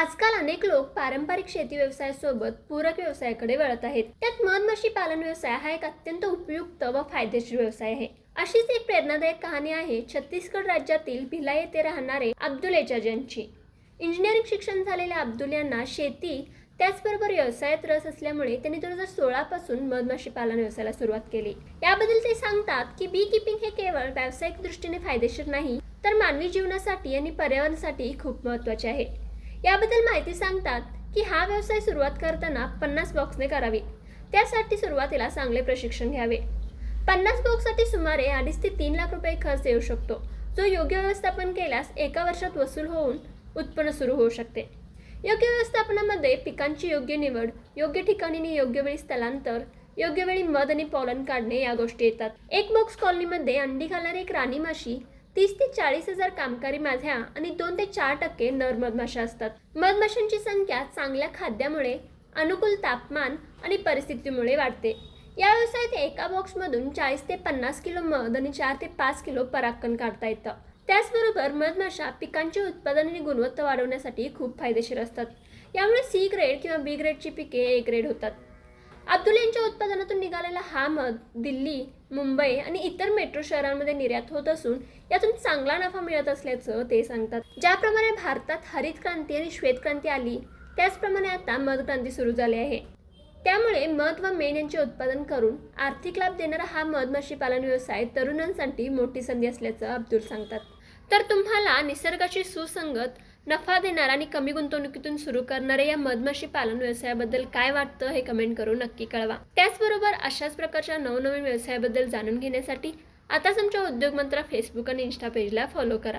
आजकाल अनेक लोक पारंपरिक शेती व्यवसायासोबत पूरक व्यवसायाकडे वळत आहेत. त्यात मधमाशी पालन व्यवसाय हा एक अत्यंत उपयुक्त व फायदेशीर व्यवसाय आहे. अशीच एक प्रेरणादायक कहाणी आहे छत्तीसगड राज्यातील भिला येथे राहणारे अब्दुल एजाज यांची. इंजिनिअरिंग शिक्षण झालेल्या अब्दुल यांना शेती त्याचबरोबर व्यवसायात रस असल्यामुळे त्यांनी दोन हजार सोळापासून मधमाशी पालन व्यवसायाला सुरुवात केली. याबद्दल ते सांगतात की बी किपिंग हे केवळ व्यावसायिक दृष्टीने फायदेशीर नाही तर मानवी जीवनासाठी आणि पर्यावरणासाठी खूप महत्त्वाचे आहे. याबद्दल माहिती सांगतात की हा व्यवसाय सुरुवात करताना पन्नास बॉक्सने करावी. त्यासाठी सुरुवातीला चांगले प्रशिक्षण घ्यावे. पन्नास बॉक्ससाठी सुमारे अडीच ते तीन लाख रुपये खर्च येऊ शकतो. जो योग्य व्यवस्थापन केल्यास एका वर्षात वसूल होऊन उत्पन्न सुरू होऊ शकते. योग्य व्यवस्थापनामध्ये पिकांची योग्य निवड योग्य ठिकाणी योग्य वेळी स्थलांतर योग्य वेळी मध आणि पॉलन काढणे या गोष्टी येतात. एक बॉक्स कॉलनीमध्ये अंडी घालणारी एक राणी माशी तीस ते चाळीस हजार कामकारी माझ्या आणि दोन ते चार टक्के नर मधमाशा असतात. मधमाशांची संख्या चांगल्या खाद्यामुळे अनुकूल तापमान आणि परिस्थितीमुळे वाढते. या व्यवसायात एका बॉक्समधून चाळीस ते पन्नास किलो मध आणि चार ते पाच किलो परागकण काढता येतं. त्याचबरोबर मधमाशा पिकांचे उत्पादन आणि गुणवत्ता वाढवण्यासाठी खूप फायदेशीर असतात. यामुळे सी ग्रेड किंवा बी ग्रेडची पिके ए ग्रेड होतात. अब्दुल यांच्या उत्पादनात अहमद दिल्ली मुंबई आणि इतर मेट्रो शहरांमध्ये निर्यात होत असून यातून चांगला नफा मिळत असल्याचं ते सांगतात. ज्याप्रमाणे भारतात हरित क्रांती आणि श्वेत क्रांती आली त्याचप्रमाणे आता मध क्रांती सुरू झाली आहे. त्यामुळे मध व मेण यांचे उत्पादन करून आर्थिक लाभ देणारा हा मधमाशी पालन व्यवसाय तरुणांसाठी मोठी संधी असल्याचं अब्दुल सांगतात. तर तुम्हाला निसर्गाशी सुसंगत नफा देणार आणि कमी गुंतवणुकीतून सुरू करणाऱ्या या मधमाशी पालन व्यवसायाबद्दल काय वाटतं हे कमेंट करून नक्की कळवा. त्याचबरोबर अशाच प्रकारच्या नवनवीन व्यवसायाबद्दल जाणून घेण्यासाठी आताच आमच्या उद्योग मंत्रा फेसबुक आणि इन्स्टा पेजला फॉलो करा.